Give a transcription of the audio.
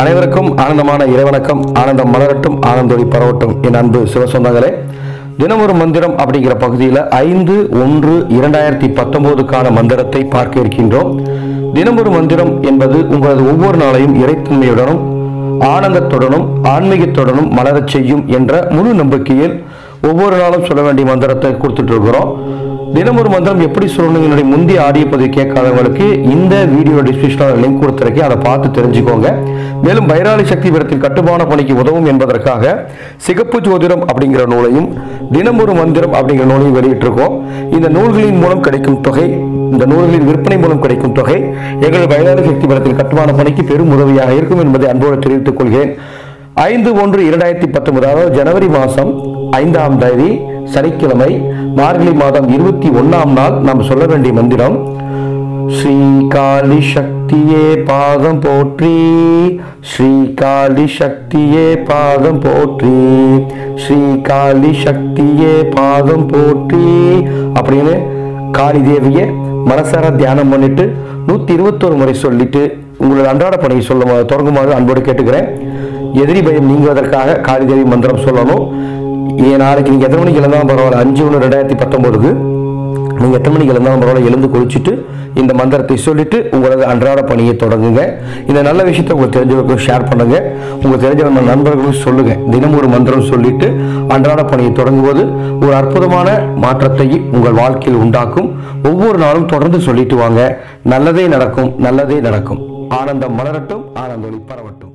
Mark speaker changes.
Speaker 1: அனைவருக்கும் ஆனந்தமான இறைவணக்கம் ஆனந்தம் மலரட்டும் ஆனந்தொழி பரவட்டும். என் அன்பு சிவசொந்தங்களே தினமொரு மந்திரம் அப்படிங்கிற பகுதியில் ஐந்து ஒன்று இரண்டாயிரத்தி பத்தொன்பதுக்கான மந்திரத்தை பார்க்க இருக்கின்றோம். தினமொரு மந்திரம் என்பது உங்களது ஒவ்வொரு நாளையும் இறைத்தன்மையுடனும் ஆனந்தத்துடனும் ஆன்மீகத்துடனும் மலரச் செய்யும் என்ற முழு நம்பிக்கையில் ஒவ்வொரு நாளும் சொல்ல வேண்டிய மந்திரத்தை கொடுத்துட்டு இருக்கிறோம். தினமொரு மந்திரம் எப்படி சொல்லணும் என்னுடைய முந்தைய ஆடியோ பதிவு கேட்காதவங்களுக்கு இந்த வீடியோ டிஸ்கிரிப்ஷனில் லிங்க் கொடுத்துருக்கேன். அதை பார்த்து தெரிஞ்சுக்கோங்க. மேலும் பைராளி சக்தி விரத்தின் கட்டுமான பணிக்கு உதவும் என்பதற்காக சிகப்பு ஜோதிடம் அப்படிங்கிற நூலையும் தினமொரு மந்திரம் அப்படிங்கிற நூலையும் வெளியிட்டிருக்கோம். இந்த நூல்களின் மூலம் கிடைக்கும் தொகை இந்த நூல்களின் விற்பனை மூலம் கிடைக்கும் தொகை எங்கள் பைராளி சக்தி விரத்தின் கட்டுமான பணிக்கு பெரும் உதவியாக இருக்கும் என்பதை அன்போடு தெரிவித்துக் கொள்கிறேன். ஐந்து ஒன்று இரண்டாயிரத்தி பத்தொன்பது அதாவது ஜனவரி மாதம் ஐந்தாம் தேதி சனிக்கிழமை மார்கழி மாதம் இருபத்தி ஒன்னாம் நாள் நாம் சொல்ல வேண்டிய மந்திரம் ஸ்ரீ காளி சக்தியே பாதம் போற்றி ஸ்ரீ காளி சக்தியே பாதம் போற்றி ஸ்ரீ காளி சக்தியே பாதம் போற்றி அப்படின்னு காளி தேவியை மனசார தியானம் பண்ணிட்டு நூற்றி இருபத்தோரு முறை சொல்லிட்டு உங்களோட அன்றாட பணியை சொல்ல தொடங்குமாறு அன்போடு கேட்டுக்கிறேன். எதிரி பயம் நீங்குவதற்காக காளி தேவி மந்திரம் சொல்லணும். நாளைக்கு நீங்கள் எத்தனை மணிக்கு எழுந்தாலும் பரவாயில்ல. அஞ்சு ஒன்று ரெண்டாயிரத்தி பத்தொம்போதுக்கு நீங்கள் எத்தனை மணிக்கு எழுந்தாலும் பரவாயில்ல. எழுந்து குளிச்சுட்டு இந்த மந்திரத்தை சொல்லிட்டு உங்களது அன்றாட பணியை தொடங்குங்க. இந்த நல்ல விஷயத்தை உங்களுக்கு தெரிஞ்சவர்களுக்கும் ஷேர் பண்ணுங்க. உங்களுக்கு தெரிஞ்ச நம்ம நண்பர்களுக்கும் சொல்லுங்க. தினம் ஒரு மந்திரம் சொல்லிட்டு அன்றாட பணியை தொடங்குவது ஒரு அற்புதமான மாற்றத்தை உங்கள் வாழ்க்கையில் உண்டாக்கும். ஒவ்வொரு நாளும் தொடர்ந்து சொல்லிட்டு வாங்க. நல்லதே நடக்கும் நல்லதே நடக்கும். ஆனந்தம் மலரட்டும் ஆனந்தொலி பரவட்டும்.